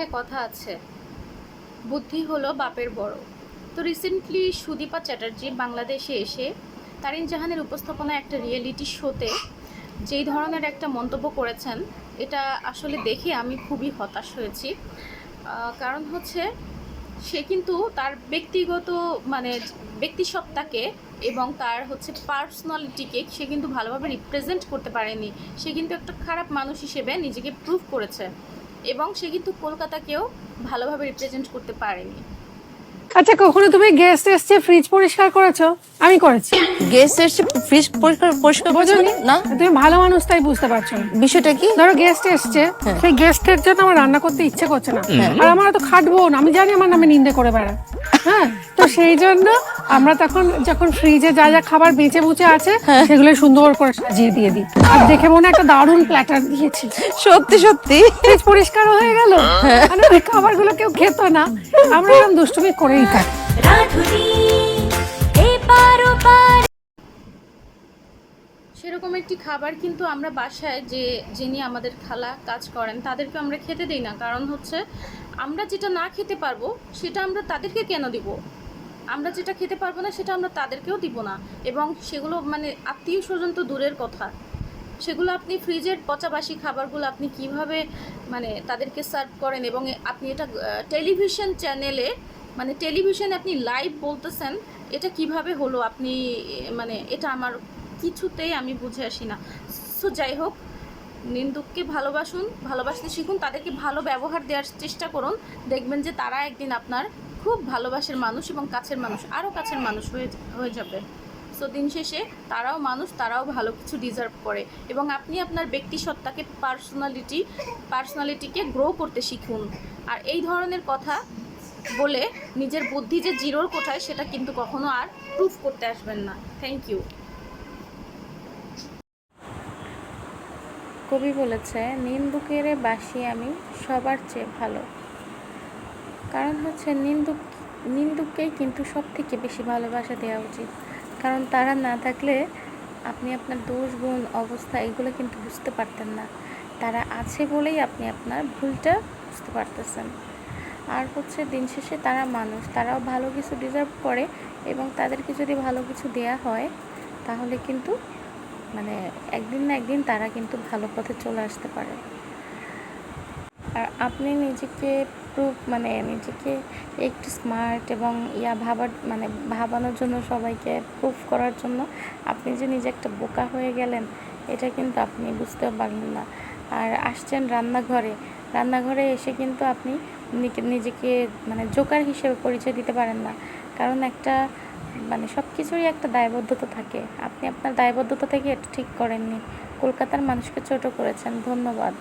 একটা কথা আছে। বুদ্ধি হলো বাপের বড়। তো রিসেন্টলি সুদীপা চ্যাটার্জি বাংলাদেশে এসে তারিন জাহানের উপস্থাপনা একটা রিয়েলিটি শোতে যেই ধরনের একটা মন্তব্য করেছেন, এটা আসলে দেখে আমি খুবই হতাশ হয়েছি। কারণ হচ্ছে সে কিন্তু তার ব্যক্তিগত মানে ব্যক্তিসত্তাকে এবং তার হচ্ছে পার্সোনালিটিকে সে কিন্তু ভালোভাবে রিপ্রেজেন্ট করতে পারেনি। সে কিন্তু একটা খারাপ মানুষ হিসেবে নিজেকে প্রুভ করেছে। এবং সে কিন্তু কলকাতাকেও ভালোভাবে রিপ্রেজেন্ট করতে পারেনি। আচ্ছা কখনো তুমি গেস্ট এসছে ফ্রিজ পরিষ্কার করেছ? আমি করেছি। গেস্ট এসছে ফ্রিজ পরিষ্কার পরিষ্কার করছ বোঝনি? না? তুমি ভালো মানুষ তাই বুঝতে পারছ না। বিষয়টা কি? ধরো গেস্ট এসছে হ্যাঁ। সেই গেস্টের জন্য আমার রান্না করতে ইচ্ছে করছে না। আর আমার তো খাটবো না আমি জানি আমার নামে নিন্দে করে বেড়া হ্যাঁ তো সেই জন্য আমরা তখন যখন ফ্রিজে যা যা খাবার বেঁচে বুচে আছে হ্যাঁ। সেগুলো সুন্দর করে সাজিয়ে দিয়ে দিই। আর দেখে মনে হয় একটা দারুণ প্ল্যাটার দিয়েছি সত্যি সত্যি। ফ্রিজ পরিষ্কার হয়ে গেল। হ্যাঁ। মানে ওই খাবারগুলো কেউ খেত না। আমরা এরকম দুষ্টুমি করেই থাকি। খাবার কিন্তু আমরা বাসায় যে, যিনি আমাদের খালা কাজ করেন, তাদেরকে আমরা খেতে দিই না। কারণ হচ্ছে, আমরা যেটা না খেতে পারব, সেটা আমরা তাদেরকে কেন দিব? আমরা যেটা খেতে পারব না, সেটা আমরা তাদেরকেও দিব না। এবং সেগুলো মানে আত্মীয় স্বজন তো দূরের কথা। সেগুলো আপনি ফ্রিজের পচাবাসি খাবারগুলো আপনি কীভাবে মানে তাদেরকে সার্ভ করেন এবং আপনি এটা টেলিভিশন চ্যানেলে মানে টেলিভিশনে আপনি লাইভ বলতেছেন, এটা কীভাবে হলো? আপনি মানে এটা আমার কিছুতেই আমি বুঝে আসি না। সো যাই হোক, নিন্দুককে ভালোবাসুন, ভালোবাসতে শিখুন, তাদেরকে ভালো ব্যবহার দেওয়ার চেষ্টা করুন। দেখবেন যে তারা একদিন আপনার খুব ভালোবাসার মানুষ এবং কাছের মানুষ আরও কাছের মানুষ হয়ে হয়ে যাবে। সো দিন শেষে তারাও মানুষ, তারাও ভালো কিছু ডিজার্ভ করে এবং আপনি আপনার ব্যক্তিসত্তাকে পার্সোনালিটি পার্সোনালিটিকে গ্রো করতে শিখুন। আর এই ধরনের কথা বলে নিজের বুদ্ধি যে জিরোর কোঠায়, সেটা কিন্তু কখনো আর প্রুফ করতে আসবেন না। থ্যাংক ইউ কবি বলেছে নিন্দুকের বাসি আমি সবার চেয়ে ভালো। কারণ হচ্ছে নিন্দুক নিন্দুককেই কিন্তু সব থেকে বেশি ভালোবাসা দেওয়া উচিত। কারণ তারা না থাকলে আপনি আপনার দোষ, গুণ, অবস্থা এগুলো কিন্তু বুঝতে পারতেন না। তারা আছে বলেই আপনি আপনার ভুলটা বুঝতে পারতেছেন। আর হচ্ছে দিন শেষে তারা মানুষ, তারাও ভালো কিছু ডিজার্ভ করে এবং তাদেরকে যদি ভালো কিছু দেয়া হয়, তাহলে কিন্তু মানে একদিন না একদিন তারা কিন্তু ভালো পথে চলে আসতে পারে। আর আপনি নিজেকে প্রুফ মানে নিজেকে একটু স্মার্ট এবং ইয়া ভাবার মানে ভাবানোর জন্য সবাইকে প্রুফ করার জন্য আপনি যে নিজে একটা বোকা হয়ে গেলেন, এটা কিন্তু আপনি বুঝতেও পারলেন না। আর আসছেন রান্নাঘরে রান্নাঘরে এসে কিন্তু আপনি নিজে- নিজেকে মানে জোকার হিসেবে পরিচয় দিতে পারেন না। কারণ একটা মানে সব কিছুরই একটা দায়বদ্ধতা থাকে। আপনি আপনার দায়বদ্ধতা থেকে এটা ঠিক করেননি। কলকাতার মানুষকে ছোট করেছেন। ধন্যবাদ।